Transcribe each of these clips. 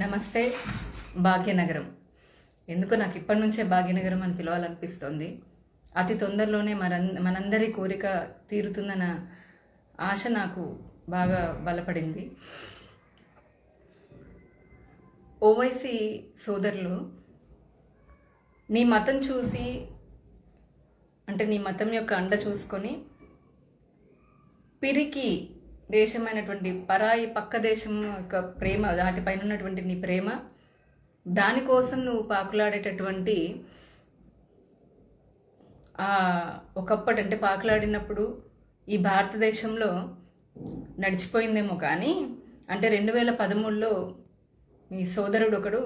నమస్తే భాగ్యనగరం. ఎందుకో నాకు ఇప్పటి నుంచే భాగ్యనగరం అని పిలవాలనిపిస్తోంది. అతి తొందరలోనే మరం మనందరి కోరిక తీరుతుందన్న ఆశ నాకు బాగా బలపడింది. ఓవైసీ సోదరులు నీ మతం చూసి అంటే నీ మతం యొక్క అండ చూసుకొని పిరికి దేశమైనటువంటి పరాయి పక్క దేశం యొక్క ప్రేమ దాటిపైన ఉన్నటువంటి నీ ప్రేమ దానికోసం నువ్వు పాకులాడేటటువంటి ఒకప్పటి అంటే పాకులాడినప్పుడు ఈ భారతదేశంలో నడిచిపోయిందేమో కానీ అంటే రెండు వేల పదమూడులో మీ సోదరుడు ఒకడు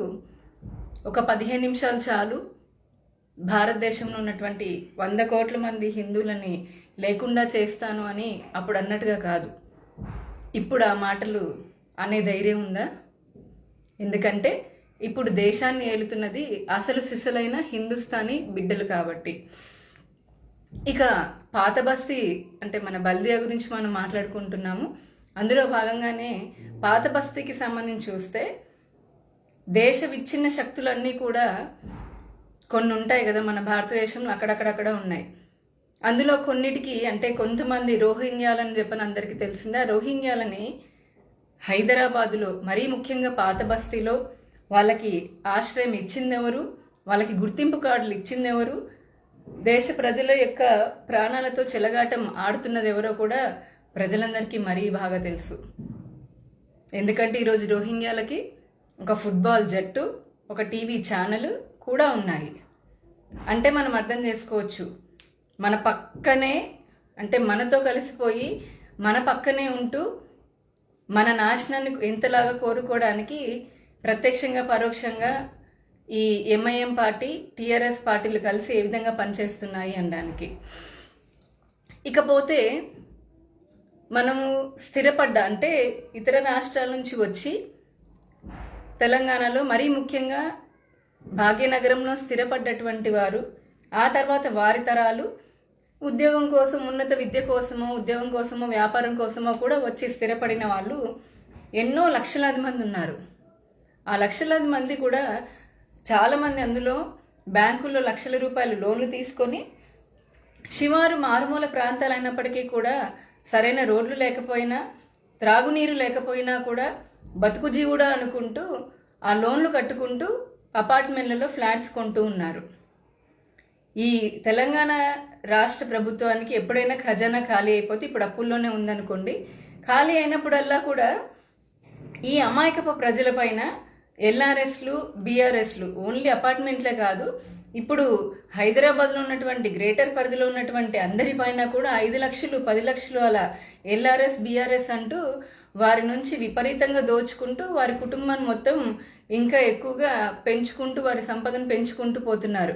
ఒక పదిహేను నిమిషాలు చాలు భారతదేశంలో ఉన్నటువంటి వంద కోట్ల మంది హిందువులని లేకుండా చేస్తాను అని అప్పుడు అన్నట్టుగా కాదు. ఇప్పుడు ఆ మాటలు అనే ధైర్యం ఉందా? ఎందుకంటే ఇప్పుడు దేశాన్ని ఏలుతున్నది అసలు సిసలైన హిందుస్థానీ బిడ్డలు కాబట్టి. ఇక పాత బస్తీ అంటే మన బల్దియా గురించి మనం మాట్లాడుకుంటున్నాము. అందులో భాగంగానే పాత బస్తీకి సంబంధించి చూస్తే దేశ విచ్ఛిన్న శక్తులన్నీ కూడా కొన్ని ఉంటాయి కదా మన భారతదేశంలో అక్కడక్కడక్కడ ఉన్నాయి. అందులో కొన్నిటికి అంటే కొంతమంది రోహింగ్యాలని చెప్పని అందరికీ తెలిసిందే. ఆ రోహింగ్యాలని హైదరాబాదులో మరీ ముఖ్యంగా పాత బస్తీలో వాళ్ళకి ఆశ్రయం ఇచ్చిందెవరు? వాళ్ళకి గుర్తింపు కార్డులు ఇచ్చిందెవరు? దేశ ప్రజల యొక్క ప్రాణాలతో చెలగాటం ఆడుతున్నది ఎవరో కూడా ప్రజలందరికీ మరీ బాగా తెలుసు. ఎందుకంటే ఈరోజు రోహింగ్యాలకి ఒక ఫుట్బాల్ జట్టు ఒక టీవీ ఛానల్ కూడా ఉన్నాయి. అంటే మనం అర్థం చేసుకోవచ్చు. మన పక్కనే అంటే మనతో కలిసిపోయి మన పక్కనే ఉంటూ మన నాశనాన్ని ఎంతలాగా కోరుకోవడానికి ప్రత్యక్షంగా పరోక్షంగా ఈ ఎంఐఎం పార్టీ టీఆర్ఎస్ పార్టీలు కలిసి ఏ విధంగా పనిచేస్తున్నాయి అనడానికి. ఇకపోతే మనము స్థిరపడ్డ అంటే ఇతర రాష్ట్రాల నుంచి వచ్చి తెలంగాణలో మరీ ముఖ్యంగా భాగ్యనగరంలో స్థిరపడ్డటువంటి వారు ఆ తర్వాత వారి తరాలు ఉద్యోగం కోసం ఉన్నత విద్య కోసమో ఉద్యోగం కోసమో వ్యాపారం కోసమో కూడా వచ్చి స్థిరపడిన వాళ్ళు ఎన్నో లక్షలాది మంది ఉన్నారు. ఆ లక్షలాది మంది కూడా చాలామంది అందులో బ్యాంకుల్లో లక్షల రూపాయలు లోన్లు తీసుకొని శివారు మారుమూల ప్రాంతాలైనప్పటికీ కూడా సరైన రోడ్లు లేకపోయినా త్రాగునీరు లేకపోయినా కూడా బతుకు జీవుడా అనుకుంటూ ఆ లోన్లు కట్టుకుంటూ అపార్ట్మెంట్లలో ఫ్లాట్స్ కొంటూ ఉన్నారు. ఈ తెలంగాణ రాష్ట్ర ప్రభుత్వానికి ఎప్పుడైనా ఖజానా ఖాళీ అయిపోతే ఇప్పుడు అప్పుల్లోనే ఉందనుకోండి. ఖాళీ అయినప్పుడల్లా కూడా ఈ అమాయకపు ప్రజలపైన ఎల్ఆర్ఎస్లు బీఆర్ఎస్లు ఓన్లీ అపార్ట్మెంట్లే కాదు ఇప్పుడు హైదరాబాద్లో ఉన్నటువంటి గ్రేటర్ పరిధిలో ఉన్నటువంటి అందరిపైన కూడా ఐదు లక్షలు పది లక్షలు అలా ఎల్ఆర్ఎస్ బీఆర్ఎస్ అంటూ వారి నుంచి విపరీతంగా దోచుకుంటూ వారి కుటుంబాన్ని మొత్తం ఇంకా ఎక్కువగా పెంచుకుంటూ వారి సంపదను పెంచుకుంటూ పోతున్నారు.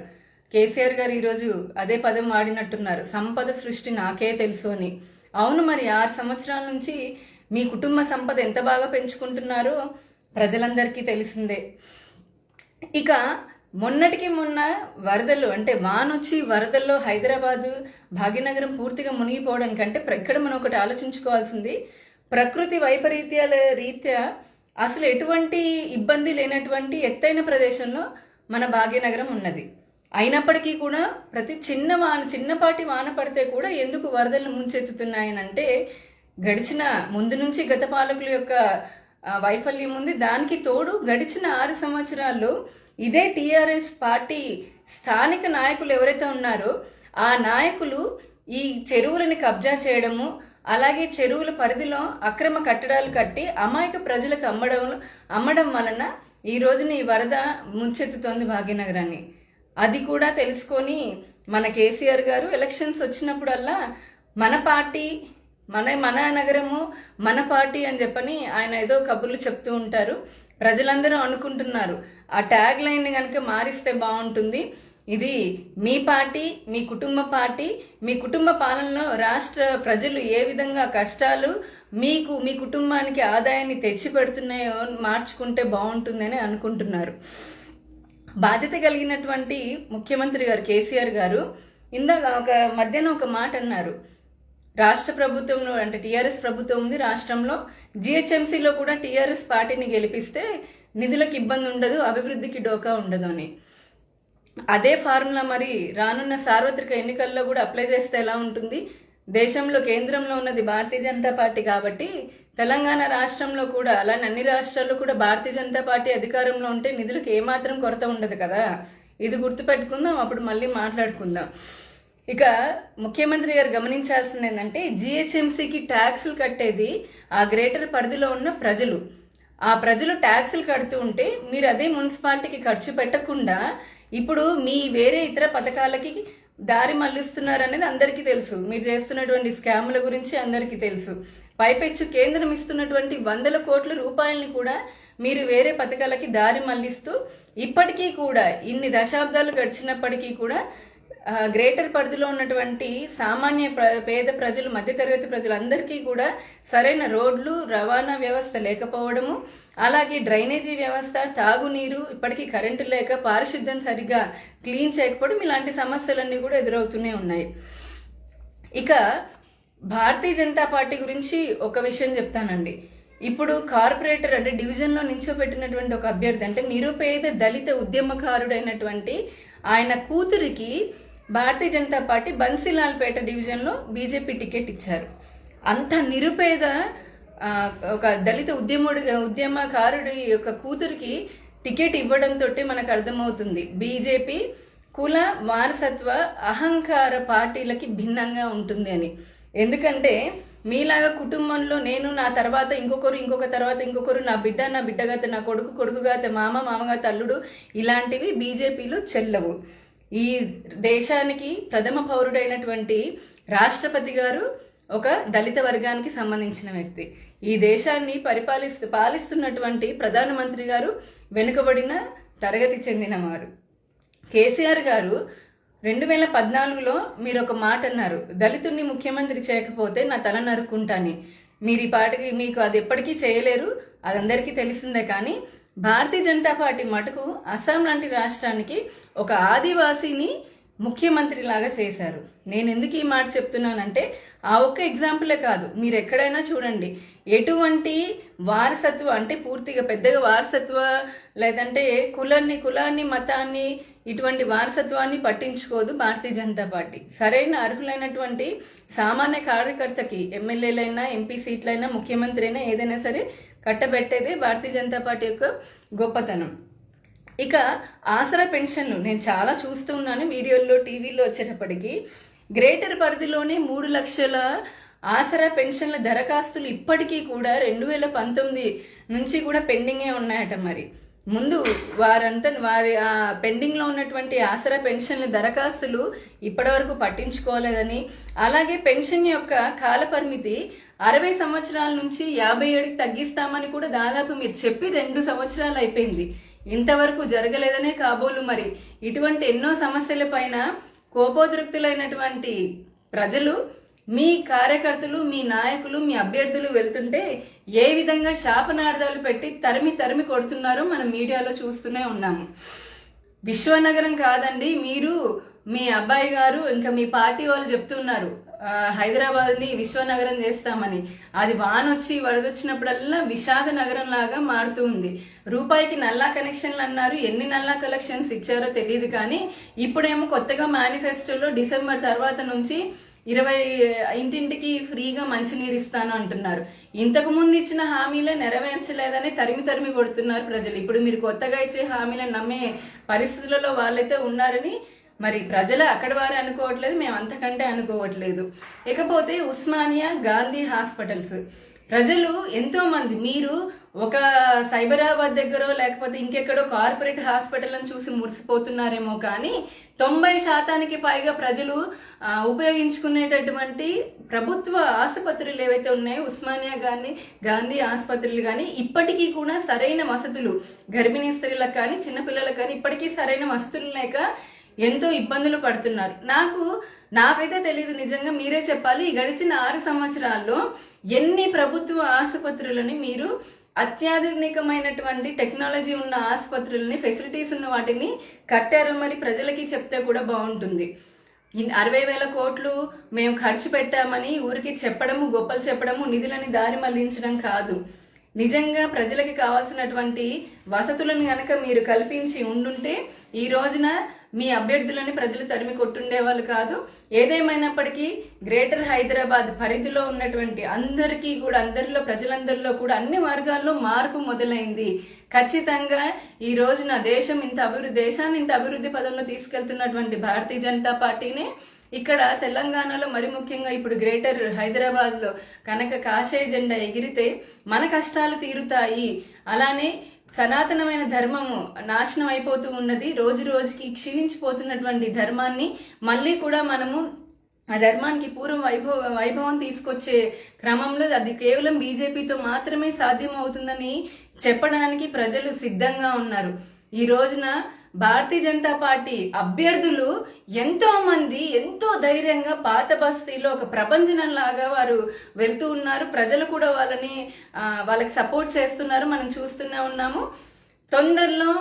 కేసీఆర్ గారు ఈరోజు అదే పదం వాడినట్టున్నారు. సంపద సృష్టి నాకే తెలుసు అని. అవును మరి ఆరు సంవత్సరాల నుంచి మీ కుటుంబ సంపద ఎంత బాగా పెంచుకుంటున్నారో ప్రజలందరికీ తెలిసిందే. ఇక మొన్నటికి మొన్న వరదలు అంటే వానొచ్చి వరదల్లో హైదరాబాదు భాగ్యనగరం పూర్తిగా మునిగిపోవడానికి అంటే ఇక్కడ మనం ఒకటి ఆలోచించుకోవాల్సింది. ప్రకృతి వైపరీత్యాల రీత్యా అసలు ఎటువంటి ఇబ్బంది లేనటువంటి ఎత్తైన ప్రదేశంలో మన భాగ్యనగరం ఉన్నది. అయినప్పటికీ కూడా ప్రతి చిన్న వాన చిన్నపాటి వాన పడితే కూడా ఎందుకు వరదలు ముంచెత్తుతున్నాయనంటే గడిచిన ముందు నుంచి గత పాలకుల యొక్క వైఫల్యం ఉంది. దానికి తోడు గడిచిన ఆరు సంవత్సరాల్లో ఇదే టీఆర్ఎస్ పార్టీ స్థానిక నాయకులు ఎవరైతే ఉన్నారో ఆ నాయకులు ఈ చెరువులని కబ్జా చేయడము అలాగే చెరువుల పరిధిలో అక్రమ కట్టడాలు కట్టి అమాయక ప్రజలకు అమ్మడం అమ్మడం వలన ఈ రోజున ఈ వరద ముంచెత్తుతోంది భాగ్యనగరాన్ని. అది కూడా తెలుసుకొని మన కేసీఆర్ గారు ఎలక్షన్స్ వచ్చినప్పుడల్లా మన పార్టీ మన మన నగరము మన పార్టీ అని చెప్పని ఆయన ఏదో కబుర్లు చెప్తూ ఉంటారు. ప్రజలందరూ అనుకుంటున్నారు. ఆ ట్యాగ్ లైన్ కనుక మారిస్తే బాగుంటుంది. ఇది మీ పార్టీ మీ కుటుంబ పార్టీ మీ కుటుంబ పాలనలో రాష్ట్ర ప్రజలు ఏ విధంగా కష్టాలు మీకు మీ కుటుంబానికి ఆదాయాన్ని తెచ్చి పెడుతున్నాయో మార్చుకుంటే బాగుంటుందని అనుకుంటున్నారు. బాధ్యత కలిగినటువంటి ముఖ్యమంత్రి గారు కేసీఆర్ గారు ఇందాక ఒక మధ్యన ఒక మాట అన్నారు. రాష్ట్ర ప్రభుత్వంలో అంటే టీఆర్ఎస్ ప్రభుత్వం ఉంది రాష్ట్రంలో జిహెచ్ఎంసీలో కూడా టీఆర్ఎస్ పార్టీని గెలిపిస్తే నిధులకు ఇబ్బంది ఉండదు అభివృద్ధికి డోకా ఉండదు అని. అదే ఫార్ములా మరి రానున్న సార్వత్రిక ఎన్నికల్లో కూడా అప్లై చేస్తే ఎలా ఉంటుంది? దేశంలో కేంద్రంలో ఉన్నది భారతీయ జనతా పార్టీ కాబట్టి తెలంగాణ రాష్ట్రంలో కూడా అలానే అన్ని రాష్ట్రాల్లో కూడా భారతీయ జనతా పార్టీ అధికారంలో ఉంటే నిధులకు ఏమాత్రం కొరత ఉండదు కదా? ఇది గుర్తుపెట్టుకుందాం అప్పుడు మళ్ళీ మాట్లాడుకుందాం. ఇక ముఖ్యమంత్రి గారు గమనించాల్సింది ఏంటంటే జిహెచ్ఎంసీకి ట్యాక్సులు కట్టేది ఆ గ్రేటర్ పరిధిలో ఉన్న ప్రజలు. ఆ ప్రజలు ట్యాక్సులు కడుతూ ఉంటే మీరు అదే మున్సిపాలిటీకి ఖర్చు పెట్టకుండా ఇప్పుడు మీ వేరే ఇతర పథకాలకి దారి మళ్ళిస్తున్నారు అనేది అందరికీ తెలుసు. మీరు చేస్తున్నటువంటి స్కాముల గురించి అందరికీ తెలుసు. పైపెచ్చు కేంద్రం ఇస్తున్నటువంటి వందల కోట్ల రూపాయలని కూడా మీరు వేరే పథకాలకి దారి మళ్ళిస్తూ ఇప్పటికీ కూడా ఇన్ని దశాబ్దాలు గడిచినప్పటికీ కూడా గ్రేటర్ పరిధిలో ఉన్నటువంటి సామాన్య ప్ర పేద ప్రజలు మధ్యతరగతి ప్రజలందరికీ కూడా సరైన రోడ్లు రవాణా వ్యవస్థ లేకపోవడము అలాగే డ్రైనేజీ వ్యవస్థ తాగునీరు ఇప్పటికీ కరెంటు లేక పారిశుద్ధ్యం సరిగ్గా క్లీన్ చేయకపోవడం ఇలాంటి సమస్యలన్నీ కూడా ఎదురవుతూనే ఉన్నాయి. ఇక భారతీయ జనతా పార్టీ గురించి ఒక విషయం చెప్తానండి. ఇప్పుడు కార్పొరేటర్ అంటే డివిజన్లో నిల్చోబెట్టినటువంటి ఒక అభ్యర్థి అంటే నిరుపేద దళిత ఉద్యమకారుడైనటువంటి ఆయన కూతురికి భారతీయ జనతా పార్టీ బన్సీలాల్పేట డివిజన్లో బీజేపీ టికెట్ ఇచ్చారు. అంత నిరుపేద ఒక దళిత ఉద్యముడి ఉద్యమకారుడి యొక్క కూతురికి టికెట్ ఇవ్వడంతో మనకు అర్థమవుతుంది. బీజేపీ కుల వారసత్వ అహంకార పార్టీలకి భిన్నంగా ఉంటుంది అని. ఎందుకంటే మీలాగా కుటుంబంలో నేను నా తర్వాత ఇంకొకరు ఇంకొక తర్వాత ఇంకొకరు నా బిడ్డ నా బిడ్డగాత నా కొడుకు కొడుకుగాత మామ మామగాత అల్లుడు ఇలాంటివి బీజేపీలో చెల్లవు. ఈ దేశానికి ప్రథమ పౌరుడైనటువంటి రాష్ట్రపతి గారు ఒక దళిత వర్గానికి సంబంధించిన వ్యక్తి. ఈ దేశాన్ని పరిపాలిస్తూ పాలిస్తున్నటువంటి ప్రధానమంత్రి గారు వెనుకబడిన తరగతి చెందినవారు. కేసీఆర్ గారు రెండు వేల పద్నాలుగులో మీరు ఒక మాట అన్నారు దళితుడిని ముఖ్యమంత్రి చేయకపోతే నా తల నరుక్కుంటాని. మీరు ఈ పాటకి మీకు అది ఎప్పటికీ చేయలేరు అది అందరికీ తెలిసిందే కానీ భారతీయ జనతా పార్టీ మటుకు అస్సాం లాంటి రాష్ట్రానికి ఒక ఆదివాసీని ముఖ్యమంత్రి లాగా చేశారు. నేను ఎందుకు ఈ మాట చెప్తున్నానంటే ఆ ఒక్క ఎగ్జాంపులే కాదు. మీరు ఎక్కడైనా చూడండి ఎటువంటి వారసత్వ అంటే పూర్తిగా పెద్దగా వారసత్వ లేదంటే కులాన్ని కులాన్ని మతాన్ని ఇటువంటి వారసత్వాన్ని పట్టించుకోదు భారతీయ జనతా పార్టీ. సరైన అర్హులైనటువంటి సామాన్య కార్యకర్తకి ఎమ్మెల్యేలైనా ఎంపీ సీట్లైనా ముఖ్యమంత్రి అయినా ఏదైనా సరే కట్టబెట్టేదే భారతీయ జనతా పార్టీ యొక్క గొప్పతనం. ఇక ఆసరా పెన్షన్లు నేను చాలా చూస్తూ ఉన్నాను వీడియోల్లో టీవీలో వచ్చేటప్పటికి. గ్రేటర్ పరిధిలోనే మూడు లక్షల ఆసరా పెన్షన్ల దరఖాస్తులు ఇప్పటికీ కూడా రెండు వేల పంతొమ్మిది నుంచి కూడా పెండింగే ఉన్నాయట మరి. ముందు వారంతా వారి ఆ పెండింగ్లో ఉన్నటువంటి ఆసరా పెన్షన్ల దరఖాస్తులు ఇప్పటివరకు పట్టించుకోలేదని అలాగే పెన్షన్ యొక్క కాల పరిమితి అరవై సంవత్సరాల నుంచి యాభై ఏడుకి తగ్గిస్తామని కూడా దాదాపు మీరు చెప్పి రెండు సంవత్సరాలు అయిపోయింది. ఇంతవరకు జరగలేదనే కాబోలు మరి. ఇటువంటి ఎన్నో సమస్యల పైన కోపోద్రిక్తులైనటువంటి ప్రజలు మీ కార్యకర్తలు మీ నాయకులు మీ అభ్యర్థులు వెళ్తుంటే ఏ విధంగా శాపనార్థాలు పెట్టి తరిమి తరిమి కొడుతున్నారో మనం మీడియాలో చూస్తూనే ఉన్నాము. విశ్వనగరం కాదండి మీరు మీ అబ్బాయి గారు ఇంకా మీ పార్టీ వాళ్ళు చెప్తున్నారు హైదరాబాద్ని విశ్వనగరం చేస్తామని. అది వానొచ్చి వచ్చి వరదొచ్చినప్పుడల్లా విషాద నగరం లాగా మారుతూ ఉంది. రూపాయికి నల్లా కనెక్షన్లు అన్నారు ఎన్ని నల్లా కలెక్షన్స్ ఇచ్చారో తెలియదు కానీ ఇప్పుడేమో కొత్తగా మేనిఫెస్టోలో డిసెంబర్ తర్వాత నుంచి ఇరవై ఇంటింటికి ఫ్రీగా మంచినీరు ఇస్తాను అంటున్నారు. ఇంతకు ముందు ఇచ్చిన హామీలే నెరవేర్చలేదని తరిమి తరిమి కొడుతున్నారు ప్రజలు. ఇప్పుడు మీరు కొత్తగా ఇచ్చే హామీలను నమ్మే పరిస్థితులలో వాళ్ళైతే ఉన్నారని మరి ప్రజలు అక్కడ వారే అనుకోవట్లేదు మేము అంతకంటే అనుకోవట్లేదు. ఇకపోతే ఉస్మానియా గాంధీ హాస్పిటల్స్. ప్రజలు ఎంతోమంది మీరు ఒక సైబరాబాద్ దగ్గర లేకపోతే ఇంకెక్కడో కార్పొరేట్ హాస్పిటల్ని చూసి మురిసిపోతున్నారేమో కానీ తొంభై శాతానికి పైగా ప్రజలు ఉపయోగించుకునేటటువంటి ప్రభుత్వ ఆసుపత్రులు ఏవైతే ఉన్నాయో ఉస్మానియా కానీ గాంధీ ఆసుపత్రులు కానీ ఇప్పటికీ కూడా సరైన వసతులు గర్భిణీ స్త్రీలకు కానీ చిన్నపిల్లలకు కానీ ఇప్పటికీ సరైన వసతులు లేక ఎంతో ఇబ్బందులు పడుతున్నారు. నాకు నాకైతే తెలియదు నిజంగా మీరే చెప్పాలి. ఈ గడిచిన ఆరు సంవత్సరాల్లో ఎన్ని ప్రభుత్వ ఆసుపత్రులని మీరు అత్యాధునికమైనటువంటి టెక్నాలజీ ఉన్న ఆసుపత్రులని ఫెసిలిటీస్ ఉన్న వాటిని కట్టారు. మరి ప్రజలకి చెప్తే కూడా బాగుంటుంది. అరవై వేల కోట్లు మేము ఖర్చు పెట్టామని ఊరికి చెప్పడము గొప్పలు చెప్పడము నిధులని దారి మళ్ళించడం కాదు. నిజంగా ప్రజలకి కావాల్సినటువంటి వసతులను కనుక మీరు కల్పించి ఉండుంటే ఈ రోజున మీ అభ్యర్థులని ప్రజలు తరిమి కొట్టుండేవాళ్ళు కాదు. ఏదేమైనప్పటికీ గ్రేటర్ హైదరాబాద్ పరిధిలో ఉన్నటువంటి అందరికీ కూడా అందరిలో ప్రజలందరిలో కూడా అన్ని వర్గాల్లో మార్పు మొదలైంది. ఖచ్చితంగా ఈ రోజున దేశం ఇంత అభివృద్ధి దేశాన్ని ఇంత అభివృద్ధి పదంలో తీసుకెళ్తున్నటువంటి భారతీయ జనతా పార్టీనే ఇక్కడ తెలంగాణలో మరి ముఖ్యంగా ఇప్పుడు గ్రేటర్ హైదరాబాద్లో కనుక కాషాయ జెండా ఎగిరితే మన కష్టాలు తీరుతాయి. అలానే సనాతనమైన ధర్మము నాశనం అయిపోతూ ఉన్నది. రోజు రోజుకి క్షీణించిపోతున్నటువంటి ధర్మాన్ని మళ్ళీ కూడా మనము ఆ ధర్మానికి పూర్వం వైభవ వైభవం తీసుకొచ్చే క్రమంలో అది కేవలం బీజేపీతో మాత్రమే సాధ్యం అవుతుందని చెప్పడానికి ప్రజలు సిద్ధంగా ఉన్నారు. ఈ రోజున భారతీయ జనతా పార్టీ అభ్యర్థులు ఎంతో మంది ఎంతో ధైర్యంగా పాత బస్తీలో ఒక ప్రపంచనం లాగా వారు వెళ్తూ ఉన్నారు. ప్రజలు కూడా వాళ్ళని వాళ్ళకి సపోర్ట్ చేస్తున్నారు. మనం చూస్తూనే ఉన్నాము. తొందరలో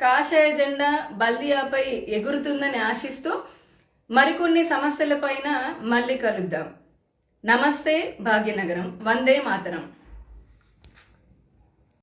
కాషాయ జెండా బల్దియాపై ఎగురుతుందని ఆశిస్తూ మరికొన్ని సమస్యలపైన మళ్ళీ కలుద్దాం. నమస్తే భాగ్యనగరం. వందే మాతరం.